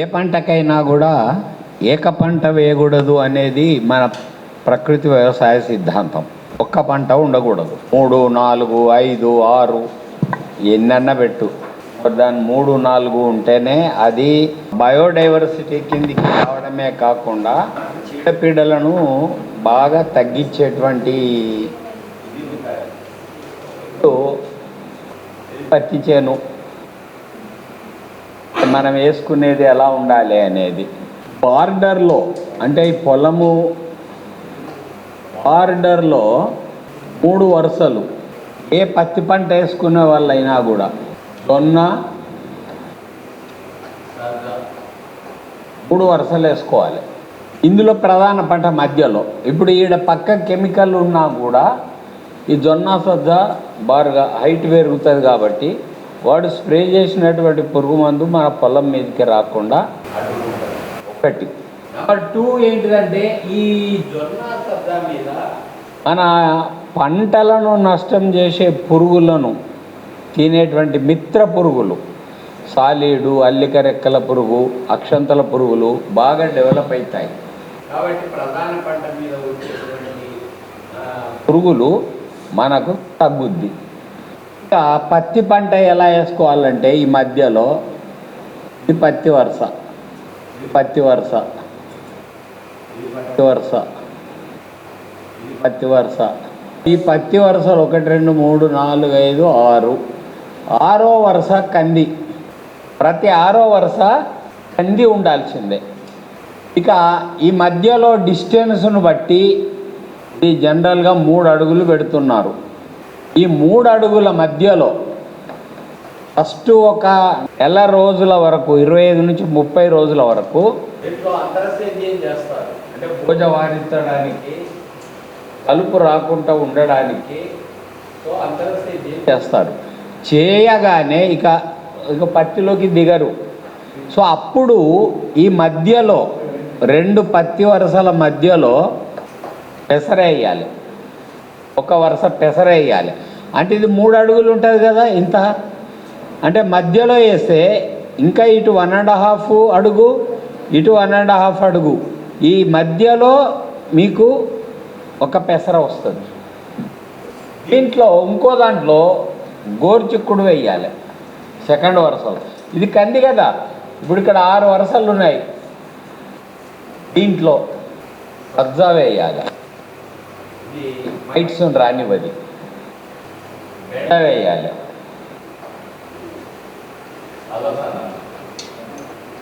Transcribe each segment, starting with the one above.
ఏ పంటకైనా కూడా ఏక పంట వేయకూడదు అనేది మన ప్రకృతి వ్యవసాయ సిద్ధాంతం. ఒక్క పంట ఉండకూడదు. మూడు నాలుగు ఐదు ఆరు ఎన్నన్నా పెట్టు. దాని మూడు నాలుగు ఉంటేనే అది బయోడైవర్సిటీ కిందికి రావడమే కాకుండా చీడపీడలను బాగా తగ్గించేటువంటి పత్తి చేను మనం వేసుకునేది ఎలా ఉండాలి అనేది. బార్డర్లో అంటే ఈ పొలము బార్డర్లో మూడు వరుసలు. ఏ పత్తి పంట వేసుకునే వాళ్ళైనా కూడా. జొన్న మూడు వరుసలు వేసుకోవాలి. ఇందులో ప్రధాన పంట మధ్యలో. ఇప్పుడు ఈడ పక్క కెమికల్ ఉన్నా కూడా ఈ జొన్న సజ్జ బారుగా హైట్ పెరుగుతుంది కాబట్టి వాడు స్ప్రే చేసినటువంటి పురుగు మందు మన పొలం మీదకి రాకుండా ఒకటి. నెంబర్ టూ ఏంటిదంటే ఈ జొన్న మీద మన పంటలను నష్టం చేసే పురుగులను తినేటువంటి మిత్ర పురుగులు సాలీడు అల్లిక రెక్కల పురుగు అక్షంతల పురుగులు బాగా డెవలప్ అవుతాయి. కాబట్టి ప్రధాన పంట మీద పురుగులు మనకు తగ్గుద్ది. ఇక పత్తి పంట ఎలా వేసుకోవాలంటే ఈ మధ్యలో ఈ పత్తి వరుస పత్తి వరుస పత్తి వరుస పత్తి వరుస. ఈ పత్తి వరుసలు ఒకటి రెండు మూడు నాలుగు ఐదు ఆరు. ఆరో వరుస కంది. ప్రతి ఆరో వరుస కంది ఉండాల్సిందే. ఇక ఈ మధ్యలో డిస్టెన్స్ను బట్టి ఈ జనరల్గా మూడు అడుగులు పెడుతున్నారు. ఈ మూడు అడుగుల మధ్యలో ఫస్ట్ ఒక నెల రోజుల వరకు ఇరవై ఐదు నుంచి ముప్పై రోజుల వరకు అంతరసేద్యం చేస్తారు. అంటే పూజ వారించడానికి కలుపు రాకుండా ఉండడానికి చేస్తారు. చేయగానే ఇక ఇక పత్తిలోకి దిగరు. సో అప్పుడు ఈ మధ్యలో రెండు పత్తి వరుసల మధ్యలో పెసరేయాలి ఒక వరుస పెసరేయాలి అంటే ఇది మూడు అడుగులు ఉంటుంది కదా ఇంత? అంటే మధ్యలో వేస్తే ఇంకా ఇటు వన్ అండ్ హాఫ్ అడుగు ఇటు వన్ అండ్ హాఫ్ అడుగు. ఈ మధ్యలో మీకు ఒక పెసర వస్తుంది. దీంట్లో ఇంకో దాంట్లో గోర్చిక్కుడు వేయాలి. సెకండ్ వరుసలు. ఇది కంది కదా? ఇప్పుడు ఇక్కడ ఆరు వరుసలు ఉన్నాయి. దీంట్లో సజ్జా వేయాలి. ఇది రానివ్వది. వేయాలి.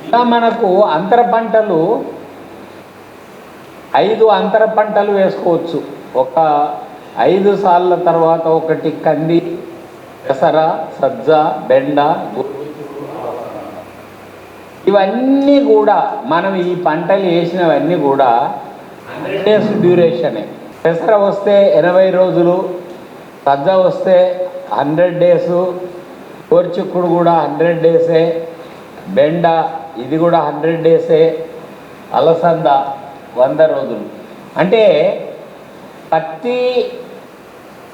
ఇలా మనకు అంతర పంటలు ఐదు అంతర పంటలు వేసుకోవచ్చు. ఒక ఐదు సార్ల తర్వాత ఒకటి కంది పెసర సజ్జ బెండ ఇవన్నీ కూడా మనం ఈ పంటలు వేసినవన్నీ కూడా డేస్ డ్యూరేషనే పెసర వస్తే ఎనభై రోజులు సజ్జ వస్తే హండ్రెడ్ డేసు కోర్చుక్కుడు కూడా హండ్రెడ్ డేసే బెండ ఇది కూడా హండ్రెడ్ డేసే అలసంద వంద రోజులు. అంటే పత్తి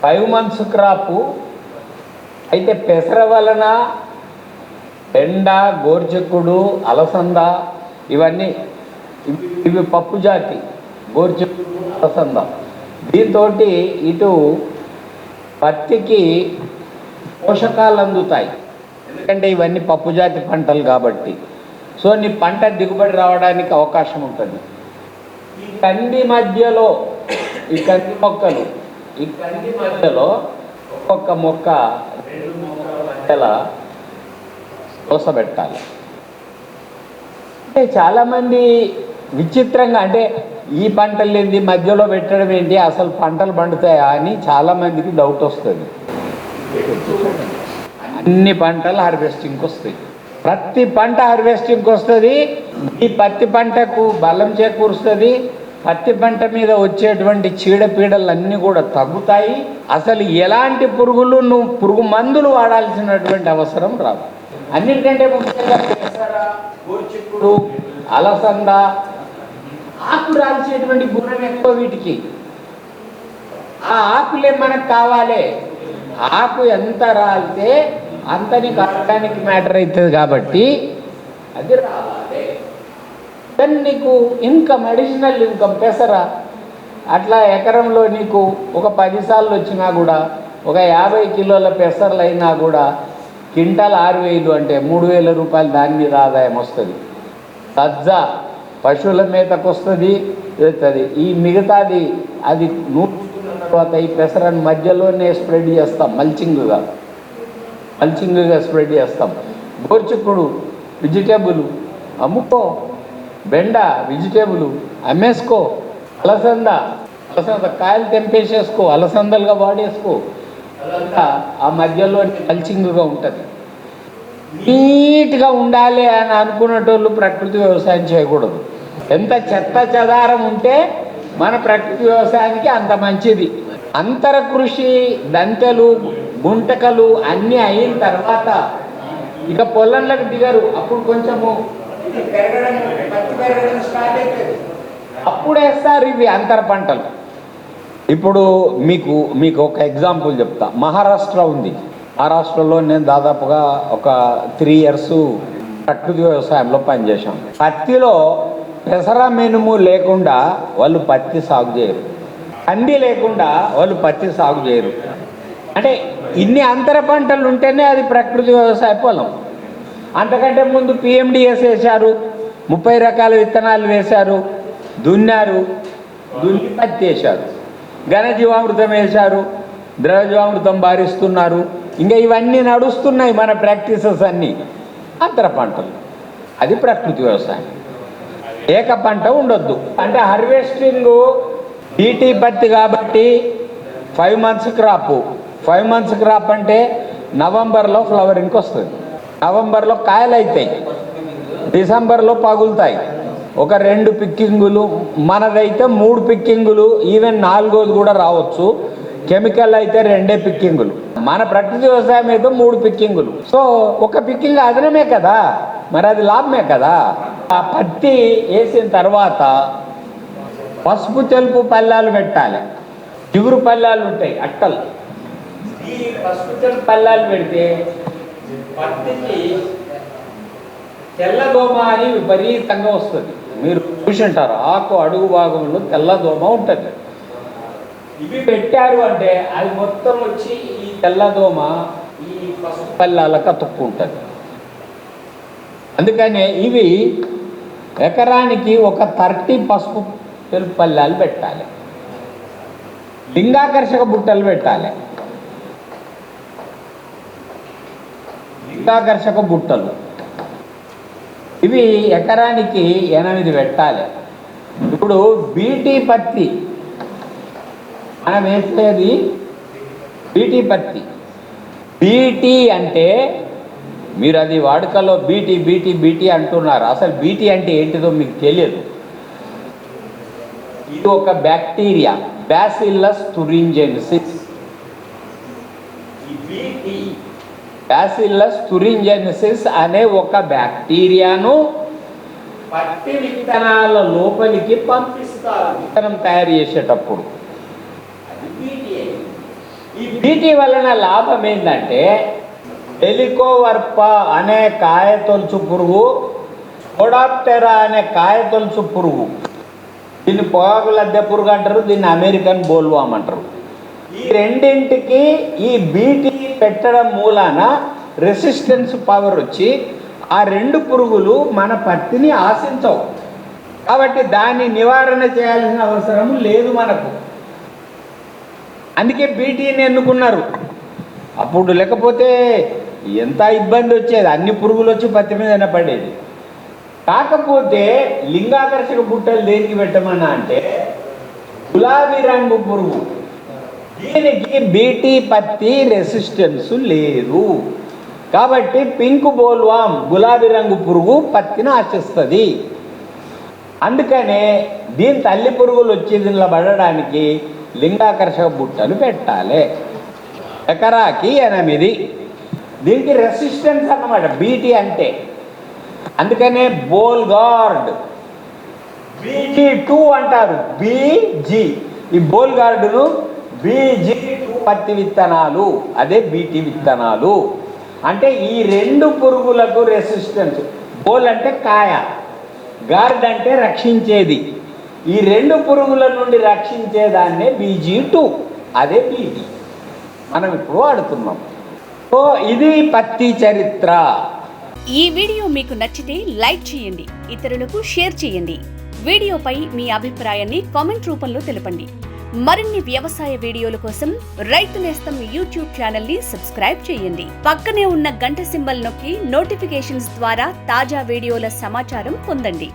ఫైవ్ మంత్స్ క్రాపు అయితే పెసర వలన బెండ గోర్చెక్కుడు అలసంద ఇవన్నీ ఇవి- ఇవి పప్పు జాతి గోర్చెక్కుడు అలసంద. దీంతో ఇటు పత్తికి పోషకాలు అందుతాయి ఎందుకంటే ఇవన్నీ పప్పు జాతి పంటలు కాబట్టి. సో నీ పంట దిగుబడి రావడానికి అవకాశం ఉంటుంది. ఈ కంది మధ్యలో ఈ కంది మొక్కలు ఈ కంది మధ్యలో ఒక్కొక్క మొక్క రెండు మొక్కల దోసబెట్టాలి అంటే చాలామంది విచిత్రంగా అంటే ఈ పంటలు ఏంటి మధ్యలో పెట్టడం ఏంటి అసలు పంటలు పండుతాయా అని చాలామందికి డౌట్ వస్తుంది. అన్ని పంటలు హార్వెస్టింగ్కి వస్తాయి. ప్రతి పంట హార్వెస్టింగ్కి వస్తుంది. ఈ పత్తి పంటకు బలం చేకూరుస్తుంది. పత్తి పంట మీద వచ్చేటువంటి చీడపీడలు అన్నీ కూడా తగ్గుతాయి. అసలు ఎలాంటి పురుగులు నువ్వు పురుగు మందులు వాడాల్సినటువంటి అవసరం రాదు. అన్నిటికంటే ముఖ్యంగా అలసంద ఆకు రాల్చేటువంటి గుణం ఎక్కువ వీటికి. ఆ ఆకులే మనకు కావాలి? ఆకు ఎంత రాలితే అంత నీకు ఆర్గానిక్ మ్యాటర్ అవుతుంది కాబట్టి అది రావాలి దెన్ నీకు ఇన్కమ్ అడిషనల్ ఇన్కమ్ పెసరా? అట్లా ఎకరంలో నీకు ఒక పదిసార్లు వచ్చినా కూడా ఒక యాభై కిలోల పెసర్లు అయినా కూడా క్వింటాల్ ఆరు వేలు అంటే మూడు వేల రూపాయలు దాని మీద ఆదాయం వస్తుంది. సజ్జ. పశువుల మీదకు వస్తుంది ఈ మిగతాది అది నూరుకున్న తర్వాత ఈ పెసరని మధ్యలోనే స్ప్రెడ్ చేస్తాం మల్చింగ్గా. మల్చింగ్గా స్ప్రెడ్ చేస్తాం. గోర్చుక్కుడు వెజిటేబుల్ అమ్ముకో బెండ వెజిటేబుల్ అమ్మేసుకో అలసంద. అలసంద కాయలు తెంపేసేసుకో అలసందలుగా వాడేసుకో. ఆ మధ్యలో మల్చింగ్గా ఉంటుంది. నీట్గా ఉండాలి అని అనుకునేటోళ్ళు ప్రకృతి వ్యవసాయం చేయకూడదు. ఎంత చెత్త చెదారం ఉంటే మన ప్రకృతి వ్యవసాయానికి అంత మంచిది. అంతర కృషి దంతెలు గుంటకలు అన్నీ అయిన తర్వాత ఇక పొలంలోకి దిగరు. అప్పుడు కొంచెము అప్పుడు వేస్తారు ఇవి అంతర పంటలు. ఇప్పుడు మీకు మీకు ఒక ఎగ్జాంపుల్ చెప్తా. మహారాష్ట్ర ఉంది. మహారాష్ట్రలో నేను దాదాపుగా ఒక త్రీ ఇయర్స్ ప్రకృతి వ్యవసాయంలో పనిచేశాను. పత్తిలో పెసర మెనుము లేకుండా వాళ్ళు పత్తి సాగు చేయరు. కంది లేకుండా వాళ్ళు పత్తి సాగు చేయరు. అంటే ఇన్ని అంతర పంటలు ఉంటేనే అది ప్రకృతి వ్యవసాయ పొలం. అంతకంటే ముందు పిఎండిఎస్ వేశారు ముప్పై రకాల విత్తనాలు వేశారు దున్నారు దున్ని పత్తి వేశారు. ఘనజీవామృతం వేశారు ద్రవజీవామృతం భారిస్తున్నారు ఇంకా ఇవన్నీ నడుస్తున్నాయి మన ప్రాక్టీసెస్ అన్నీ. అంతర పంటలు. అది ప్రకృతి వ్యవసాయం. ఏక పంట ఉండొద్దు. అంటే హార్వెస్టింగ్ బీటీ పత్తి కాబట్టి five months crop. Five months crop అంటే నవంబర్లో ఫ్లవరింగ్కి వస్తుంది. నవంబర్లో కాయలు అవుతాయి డిసెంబర్లో పగులుతాయి. ఒక రెండు పిక్కింగులు మనదైతే మూడు పిక్కింగులు ఈవెన్ నాలుగోది కూడా రావచ్చు. కెమికల్ అయితే రెండే పిక్కింగులు. మన ప్రకృతి వ్యవసాయం అయితే మూడు పిక్కింగులు. సో ఒక పిక్కింగ్ అదనమే కదా? మరి అది లాభమే కదా? ఆ పత్తి వేసిన తర్వాత పసుపు తెలుపు పల్లాలు పెట్టాలి. చిగురు పల్లాలు ఉంటాయి అట్టలు. పసుపు తెలుపు పల్లాలు పెడితే పత్తికి తెల్లదోమ అని విపరీతంగా వస్తుంది. మీరు చూసింటారు ఆకు అడుగు భాగంలో తెల్లదోమ ఉంటుంది. ఇవి పెట్టారు అంటే అది మొత్తం వచ్చి ఈ తెల్లదోమ ఈ పసుపు పల్లాలకు అతుక్కుంటుంది అందుకనే ఇవి ఎకరానికి ఒక థర్టీ పసుపు తెలుపు పల్లాలు పెట్టాలి. లింగాకర్షక బుట్టలు పెట్టాలి. లింగాకర్షక బుట్టలు. ఇవి ఎకరానికి ఎనిమిది పెట్టాలి. ఇప్పుడు బీటీ పత్తి మనం వేసేది బీటీ పత్తి. బీటీ అంటే మీరు అది వాడుకలో బీటీ బీటీ బీటీ అంటున్నారు. అసలు బీటీ అంటే ఏంటిదో మీకు తెలియదు. ఇది ఒక bacteria bacillus thuringiensis bacillus thuringiensis అనే ఒక బ్యాక్టీరియాను పత్తి విత్తనాల లోపలికి పంపిస్తారు. విత్తనం తయారు చేసేటప్పుడు. ఈ బీటీ వలన లాభం ఏంటంటే టెలికోవర్ప అనే కాయతొలుచు పురుగు కొడాప్టెరా అనే కాయతొలుచు పురుగు. దీన్ని పొగాకు లద్దె పురుగు అంటారు దీన్ని అమెరికన్ బోల్వామ్ అంటారు. ఈ రెండింటికి ఈ బీటీ పెట్టడం మూలాన రెసిస్టెన్స్ పవర్ వచ్చి ఆ రెండు పురుగులు మన పత్తిని ఆశించవు. కాబట్టి దాన్ని నివారణ చేయాల్సిన అవసరం లేదు మనకు. అందుకే బీటీని ఎన్నుకున్నారు. అప్పుడు లేకపోతే ఎంత ఇబ్బంది వచ్చేది? అన్ని పురుగులు వచ్చి పత్తి మీద పడేది. కాకపోతే లింగాకర్షక బుట్టలు దేనికి పెట్టమన్నా అంటే గులాబీ రంగు పురుగు. దీనికి బీటీ పత్తి రెసిస్టెన్స్ లేదు. కాబట్టి పింక్ బోల్వామ్ గులాబీ రంగు పురుగు పత్తిని ఆశిస్తుంది. అందుకనే దీని తల్లి పురుగులు వచ్చి దీనిలో పడడానికి లింగాకర్షక బుట్టలు పెట్టాలి. ఎకరాకి ఎనిమిది. దీనికి రెసిస్టెన్స్ అన్నమాట బీటీ అంటే. అందుకనే బోల్ గార్డ్ బీజీ టూ అంటారు బీజీ ఈ బోల్ గార్డును బీజీ పత్తి విత్తనాలు అదే బీటీ విత్తనాలు. అంటే ఈ రెండు పురుగులకు రెసిస్టెన్స్. బోల్ అంటే కాయ గార్డ్ అంటే రక్షించేది. ఈ రెండు పురుగుల నుండి రక్షించేదాన్నే బీజీ టూ. అదే బీటీ మనం ఇప్పుడు వాడుతున్నాం. సో ఇది పత్తి చరిత్ర. ఈ వీడియో మీకు నచ్చితే లైక్ చేయండి ఇతరులకు షేర్ చేయండి. వీడియోపై మీ అభిప్రాయాన్ని కామెంట్ రూపంలో తెలపండి. మరిన్ని వ్యవసాయ వీడియోల కోసం రైతు నేస్తం యూట్యూబ్ ఛానల్ని సబ్స్క్రైబ్ చేయండి. పక్కనే ఉన్న గంట సింబల్ నొక్కి నోటిఫికేషన్స్ ద్వారా తాజా వీడియోల సమాచారం పొందండి.